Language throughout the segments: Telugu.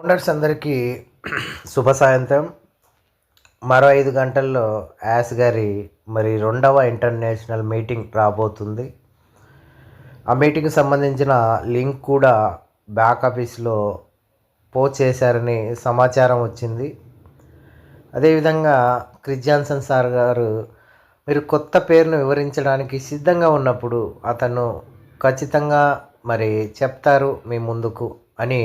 ఫౌండర్స్ అందరికీ శుభ సాయంత్రం. మరో ఐదు గంటల్లో యాస్ గారి మరి రెండవ ఇంటర్నేషనల్ మీటింగ్ రాబోతుంది. ఆ మీటింగ్కి సంబంధించిన లింక్ కూడా బ్యాక్ ఆఫీస్లో పోస్ట్ చేశారని సమాచారం వచ్చింది. అదేవిధంగా క్రిస్ జాన్సన్ సార్ గారు మీరు కొత్త పేరును వివరించడానికి సిద్ధంగా ఉన్నప్పుడు అతను ఖచ్చితంగా మరి చెప్తారు మీ ముందుకు అని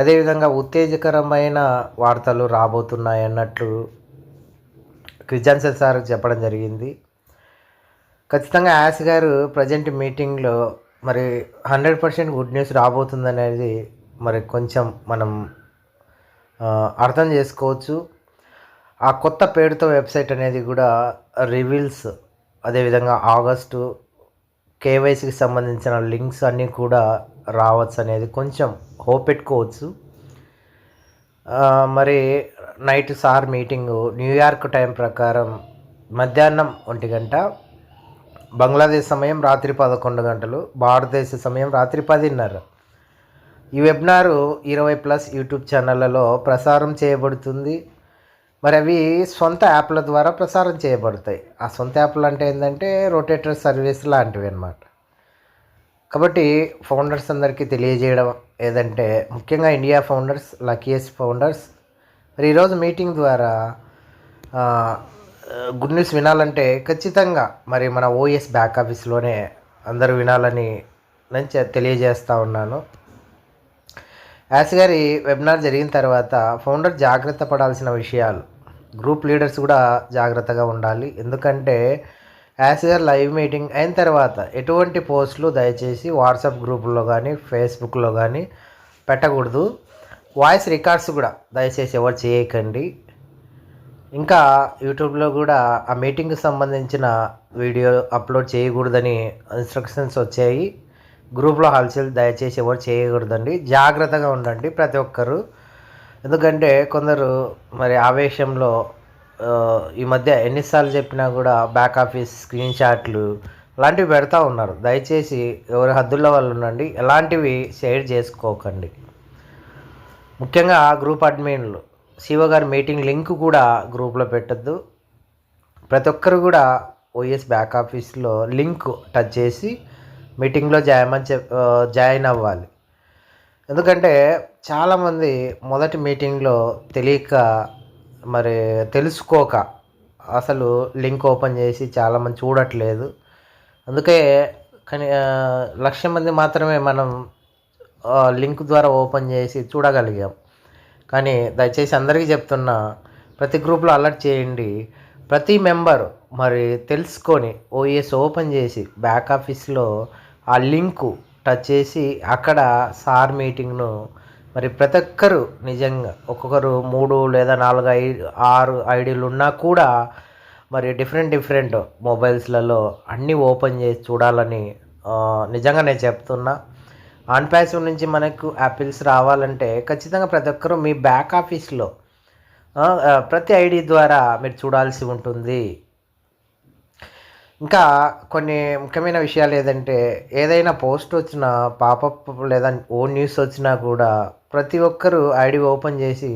అదేవిధంగా ఉత్తేజకరమైన వార్తలు రాబోతున్నాయి అన్నట్లు క్రిజాన్సన్ సార్ చెప్పడం జరిగింది. ఖచ్చితంగా యాస్ గారు ప్రజెంట్ మీటింగ్లో మరి హండ్రెడ్ పర్సెంట్ గుడ్ న్యూస్ రాబోతుంది అనేది మరి కొంచెం మనం అర్థం చేసుకోవచ్చు. ఆ కొత్త పేరుతో వెబ్సైట్ అనేది కూడా రివీల్స్ అదేవిధంగా ఆగస్టు కేవైసీకి సంబంధించిన లింక్స్ అన్నీ కూడా రావచ్చు అనేది కొంచెం హోప్ పెట్టుకోవచ్చు. మరి night sir meeting New York time ప్రకారం మధ్యాహ్నం ఒంటి గంట బంగ్లాదేశ్ సమయం రాత్రి పదకొండు గంటలు భారతదేశ సమయం రాత్రి పదిన్నర. ఈ వెబినారు ఇరవై ప్లస్ యూట్యూబ్ ఛానళ్ళలో ప్రసారం చేయబడుతుంది. మరి అవి సొంత యాప్ల ద్వారా ప్రసారం చేయబడతాయి. ఆ సొంత యాప్లు అంటే ఏంటంటే రొటేటర్ సర్వీస్ లాంటివి అన్నమాట. కాబట్టి ఫౌండర్స్ అందరికీ తెలియజేయడం ఏదంటే ముఖ్యంగా ఇండియా ఫౌండర్స్ లక్కీయెస్ట్ ఫౌండర్స్ మరి ఈరోజు మీటింగ్ ద్వారా గుడ్ న్యూస్ వినాలంటే ఖచ్చితంగా మరి మన ఓఎస్ బ్యాక్ ఆఫీస్లోనే అందరూ వినాలని నేను తెలియజేస్తూ ఉన్నాను. యాస్ గారి వెబినార్ జరిగిన తర్వాత ఫౌండర్ జాగ్రత్త పడాల్సిన విషయాలు గ్రూప్ లీడర్స్ కూడా జాగ్రత్తగా ఉండాలి. ఎందుకంటే యాస్ ఏ లైవ్ మీటింగ్ అయిన తర్వాత ఎటువంటి పోస్టులు దయచేసి వాట్సాప్ గ్రూపుల్లో కానీ ఫేస్బుక్లో కానీ పెట్టకూడదు. వాయిస్ రికార్డ్స్ కూడా దయచేసి ఎవరు చేయకండి. ఇంకా యూట్యూబ్లో కూడా ఆ మీటింగ్కి సంబంధించిన వీడియో అప్లోడ్ చేయకూడదని ఇన్స్ట్రక్షన్స్ వచ్చాయి. గ్రూప్లో హల్చల్ దయచేసి ఎవరు చేయకూడదండి. జాగ్రత్తగా ఉండండి ప్రతి ఒక్కరు. ఎందుకంటే కొందరు మరి ఆవేశంలో ఈ మధ్య ఎన్నిసార్లు చెప్పినా కూడా బ్యాక్ ఆఫీస్ స్క్రీన్ షాట్లు అలాంటివి పెడతా ఉన్నారు. దయచేసి ఎవరి హద్దుల్లో వాళ్ళు ఉండండి. ఎలాంటివి షేర్ చేసుకోకండి. ముఖ్యంగా గ్రూప్ అడ్మిన్లు శివ గారి మీటింగ్ లింక్ కూడా గ్రూప్లో పెట్టద్దు. ప్రతి ఒక్కరు కూడా ఓఎస్ బ్యాక్ ఆఫీస్లో లింక్ టచ్ చేసి మీటింగ్లో జాయమని చెప్ జాయిన్ అవ్వాలి. ఎందుకంటే చాలామంది మొదటి మీటింగ్లో తెలియక మరి తెలుసుకోక అసలు లింక్ ఓపెన్ చేసి చాలామంది చూడట్లేదు. అందుకే కానీ లక్ష మంది మాత్రమే మనం లింక్ ద్వారా ఓపెన్ చేసి చూడగలిగాం. కానీ దయచేసి అందరికీ చెప్తున్నా ప్రతి గ్రూప్లో అలర్ట్ చేయండి. ప్రతి మెంబర్ మరి తెలుసుకొని ఓఎస్ ఓపెన్ చేసి బ్యాక్ ఆఫీస్లో ఆ లింకు టచ్ చేసి అక్కడ సార్ మీటింగ్ను మరి ప్రతి ఒక్కరు నిజంగా ఒక్కొక్కరు మూడు లేదా నాలుగు ఐ ఆరు ఐడీలు ఉన్నా కూడా మరి డిఫరెంట్ డిఫరెంట్ మొబైల్స్లలో అన్నీ ఓపెన్ చేసి చూడాలని నిజంగా నేను చెప్తున్నా. ఆన్ ప్యాసివ్ నుంచి మనకు యాపిల్స్ రావాలంటే ఖచ్చితంగా ప్రతి ఒక్కరు మీ బ్యాక్ ఆఫీస్లో ప్రతి ఐడి ద్వారా మీరు చూడాల్సి ఉంటుంది. ఇంకా కొన్ని ముఖ్యమైన విషయాలు ఏదంటే ఏదైనా పోస్ట్ వచ్చినా పాపప్ లేదా ఓ న్యూస్ వచ్చినా కూడా ప్రతి ఒక్కరూ ఐడి ఓపెన్ చేసి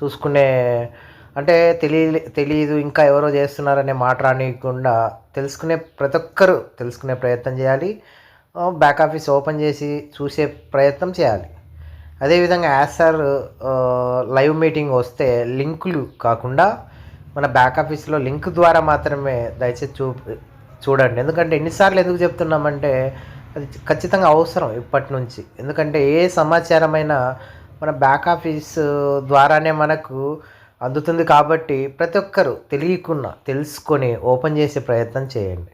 చూసుకునే అంటే తెలియ తెలియదు ఇంకా ఎవరో చేస్తున్నారనే మాట రానియకుండా తెలుసుకునే ప్రతి ఒక్కరూ తెలుసుకునే ప్రయత్నం చేయాలి. బ్యాక్ ఆఫీస్ ఓపెన్ చేసి చూసే ప్రయత్నం చేయాలి. అదేవిధంగా యాజ్ సార్ లైవ్ మీటింగ్ వస్తే లింకులు కాకుండా మన బ్యాక్ ఆఫీస్లో లింక్ ద్వారా మాత్రమే దయచేసి చూ చూడండి. ఎందుకంటే ఎన్నిసార్లు ఎందుకు చెప్తున్నామంటే అది ఖచ్చితంగా అవసరం ఇప్పటి నుంచి. ఎందుకంటే ఏ సమాచారమైనా మన బ్యాక్ ఆఫీస్ ద్వారానే మనకు అందుతుంది కాబట్టి ప్రతి ఒక్కరు తెలియకున్నా తెలుసుకొని ఓపెన్ చేసే ప్రయత్నం చేయండి.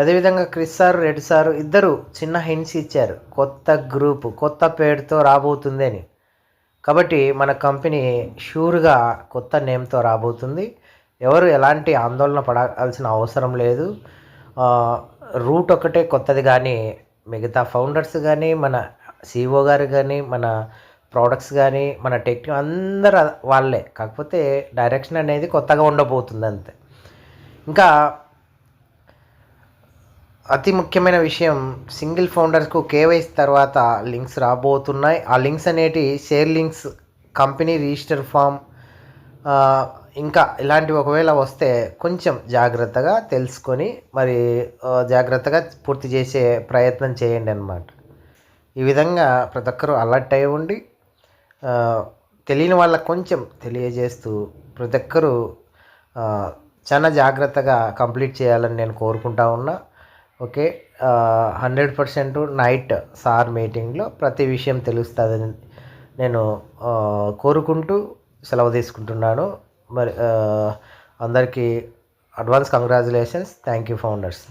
అదేవిధంగా క్రిస్ సార్ రెడ్ సార్ ఇద్దరు చిన్న హింట్స్ ఇచ్చారు. కొత్త గ్రూప్ కొత్త పేరుతో రాబోతుంది అని కాబట్టి మన కంపెనీ షూర్గా కొత్త నేమ్తో రాబోతుంది. ఎవరు ఎలాంటి ఆందోళన పడాల్సిన అవసరం లేదు. రూట్ ఒకటే కొత్తది కానీ మిగతా ఫౌండర్స్ కానీ మన సిఓ గారు కానీ మన ప్రోడక్ట్స్ కానీ మన టెక్ అందరు వాళ్ళే. కాకపోతే డైరెక్షన్ అనేది కొత్తగా ఉండబోతుంది అంతే. ఇంకా అతి ముఖ్యమైన విషయం సింగిల్ ఫౌండర్స్కు కేవైసీ తర్వాత లింక్స్ రాబోతున్నాయి. ఆ లింక్స్ అనేటి share links company register form ఇంకా ఇలాంటివి ఒకవేళ వస్తే కొంచెం జాగ్రత్తగా తెలుసుకొని మరి జాగ్రత్తగా పూర్తి చేసే ప్రయత్నం చేయండి అన్నమాట. ఈ విధంగా ప్రతి ఒక్కరూ అలర్ట్ అయి ఉండి తెలియని వాళ్ళకు కొంచెం తెలియజేస్తూ ప్రతి ఒక్కరూ చాలా జాగ్రత్తగా కంప్లీట్ చేయాలని నేను కోరుకుంటా ఉన్నా. Okay hundred percent night sir మీటింగ్లో ప్రతి విషయం తెలుస్తుందని నేను కోరుకుంటూ సెలవు తీసుకుంటున్నాను. మరి అందరికీ advance congratulations. Thank you founders.